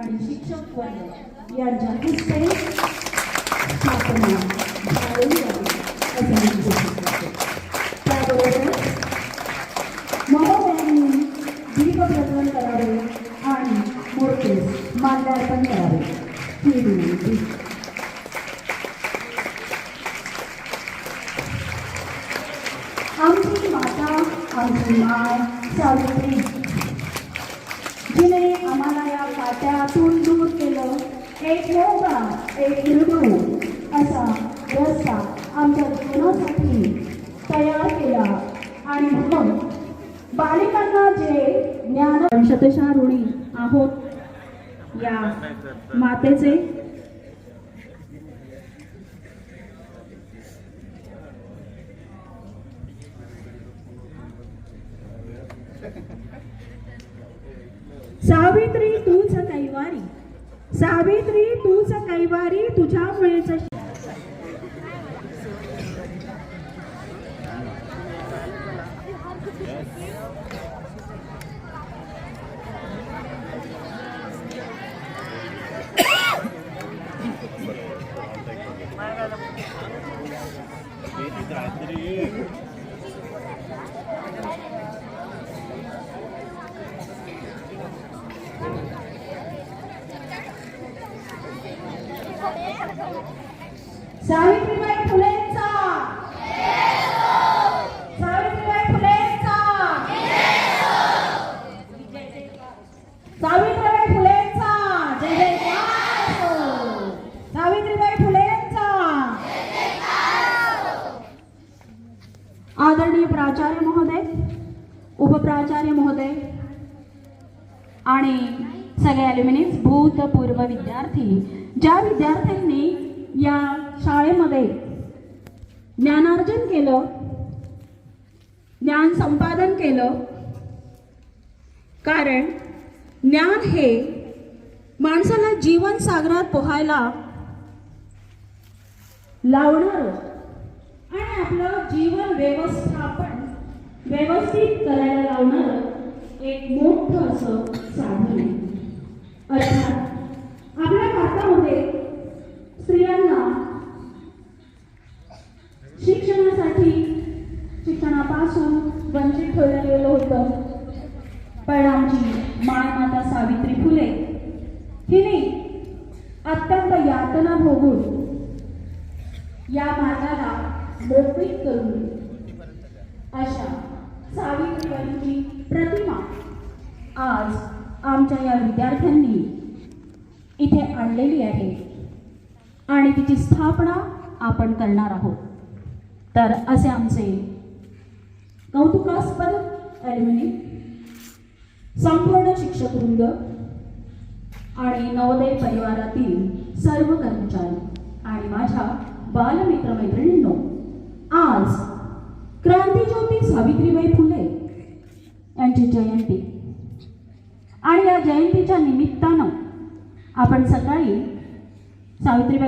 आणि शिक्षक वर्ग यांच्या हस्ते स्थापना झालेली आहे असं मी घोषित करावे आणि मूर्तीस माल्यार्पण करावे. ही विनंती. आमची माता आमची माय सावित्री जिने आम्हाला दूर केलं. एक योगा एक निर्भू असा रस्ता आमच्या जीवनासाठी तयार केला. आणि मग बालिकांना जे ज्ञान शतशा ऋणी आहोत या मातेचे सावित्री कैवारी। सावित्री तूच कैवारी तुझ्यामुळेच सावित्रीबाई फुलेंचा. सावित्रीबाई फुलेंचा. सावित्रीबाई फुलेंचा. जय जय सावित्रीबाई फुलेंचा. आदरणीय प्राचार्य महोदय उपप्राचार्य महोदय आणि सगळे ॲल्युमिनियम भूतपूर्व विद्यार्थी ज्या विद्यार्थ्यांनी या शाळेमध्ये ज्ञानार्जन केलं ज्ञान संपादन केलं कारण ज्ञान हे माणसाला जीवन सागरात पोहायला लावणार आणि आपलं जीवन व्यवस्थापन व्यवस्थित करायला लावणार एक मोठं असं साधन आहे. वंचित ठेवलं गेलं होतं. पण आमची माळमाता सावित्री फुले हिने अत्यंत यातना भोगून या मार्गाला मोकळीक करून अशा सावित्रीबाईंची प्रतिमा आज आमच्या या विद्यार्थ्यांनी इथे आणलेली आहे. आणि तिची स्थापना आपण करणार आहोत. तर असे आमचे कौतुकास्पद ॲल्युमिनी संपूर्ण शिक्षकवृंद आणि नवोदय परिवारातील सर्व कर्मचारी आणि माझ्या बालमित्र मैत्रिणींनो आज क्रांतीज्योती सावित्रीबाई फुले यांची जयंती. आणि या जयंतीच्या निमित्तानं आपण सकाळी सावित्रीबाई